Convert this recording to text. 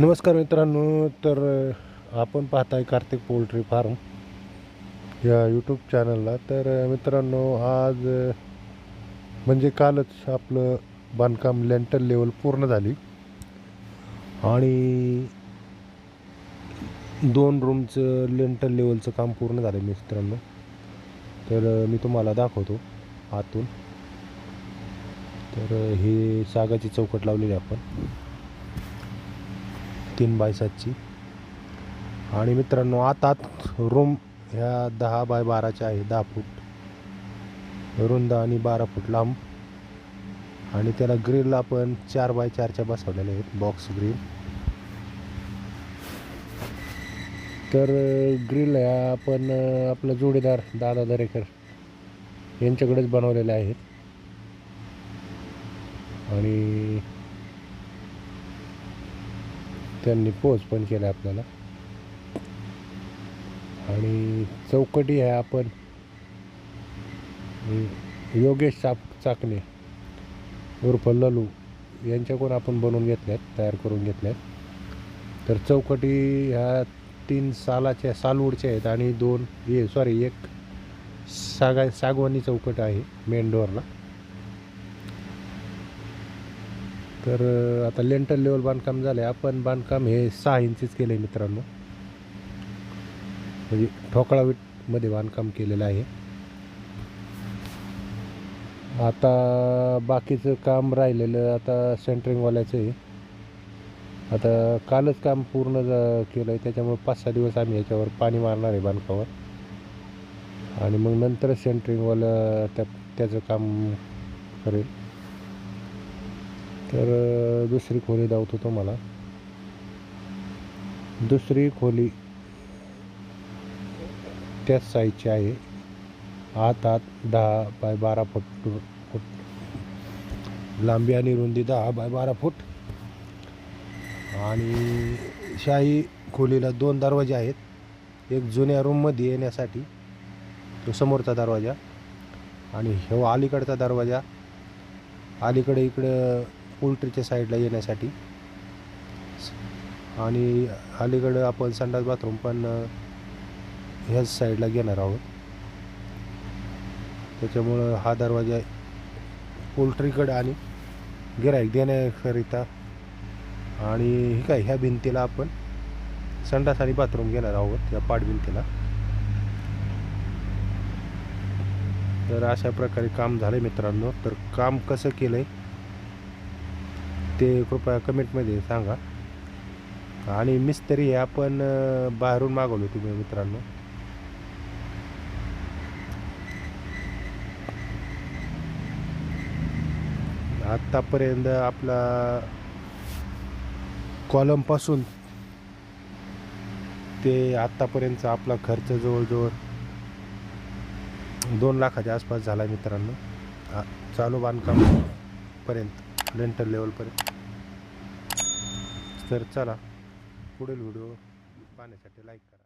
नमस्कार मित्रांनो तर आपण पाहताय कार्तिक पोल्ट्री फार्म या यूट्यूब चॅनलला तर मित्रांनो आज म्हणजे कालच आपलं बांधकाम लेंटल लेवल पूर्ण झाली. आणि दोन रूमचं लेंटल लेवलचं काम पूर्ण झालं मित्रांनो. तर मी तुम्हाला दाखवतो आतून. तर हे ही सागाची चौकट लावलेली आपण. तीन बाय सातची. आणि मित्रांनो आत आत रूम ह्या दहा बाय बाराच्या आहे दहा फूट. रुंद आणि बारा फूट लांब. आणि त्याला ग्रिल आपण चार बाय चारच्या बसवलेल्या आहेत बॉक्स ग्रिल तर ग्रिल ह्या आपण आपलं आपला जोडीदार दादा दरेकर यांच्याकडेच बनवलेल्या आहेत. आणि त्यांनी पोच पण केला आपल्याला. आणि चौकटी आहे आपण. योगेश चाप चाकणे उर्फ ललू यांच्याकडून आपण बनवून घेतल्यात तयार करून घेतल्यात. तर चौकटी ह्या तीन सालाच्या सालवडच्या आहेत आणि दोन हे सॉरी एक सागा सागवानी चौकट आहे मेन डोअरला तर आता लेंटल लेवल बांधकाम झालं आहे आपण बांधकाम हे सहा इंचीच केलं आहे मित्रांनो. म्हणजे ठोकळा विटमध्ये बांधकाम केलेलं आहे. आता बाकीचं काम राहिलेलं आता सेंटरिंगवाल्याचं आहे. आता कालच काम पूर्ण ज- केलं आहे त्याच्यामुळे पाच सहा दिवस आम्ही याच्यावर पाणी मारणार आहे बांधकामावर. आणि मग नंतर सेंटरिंगवालं त्या त्याचं काम करेल. तर दुसरी खोली दावत होतो मला दुसरी खोली त्याच साईजची आहे. आत आत दहा बाय बारा फूट फूट. लांबी आणि रुंदी दहा बाय बारा फूट. आणि शाही खोलीला दोन दरवाजे आहेत. एक जुन्या रूममध्ये येण्यासाठी तो समोरचा दरवाजा. आणि हो अलीकडचा दरवाजा. अलीकडे इकडं पोल्ट्रीच्या साईडला येण्यासाठी. आणि अलीकडं आपण संडास बाथरूम पण ह्याच साईडला घेणार आहोत. त्याच्यामुळं हा दरवाजा पोल्ट्रीकडं आणि गिराईक देण्याकरिता आणि हे काय ह्या भिंतीला आपण संडास आणि बाथरूम घेणार आहोत या पाठभिंतीला तर अशा प्रकारे काम झालं मित्रांनो. तर काम कसं केलं आहे ते कृपया कमेंटमध्ये सांगा. आणि मिस्त्री हे आपण बाहेरून मागवलो तुम्ही मित्रांनो. आत्तापर्यंत आपला कॉलमपासून ते आत्तापर्यंतचा आपला खर्च जवळजवळ दोन लाखाच्या आसपास झाला मित्रांनो. चालू बांधकामपर्यंत लेंटर लेवलपर्यंत तर चला पुढील व्हिडिओ पाहण्यासाठी लाईक करा.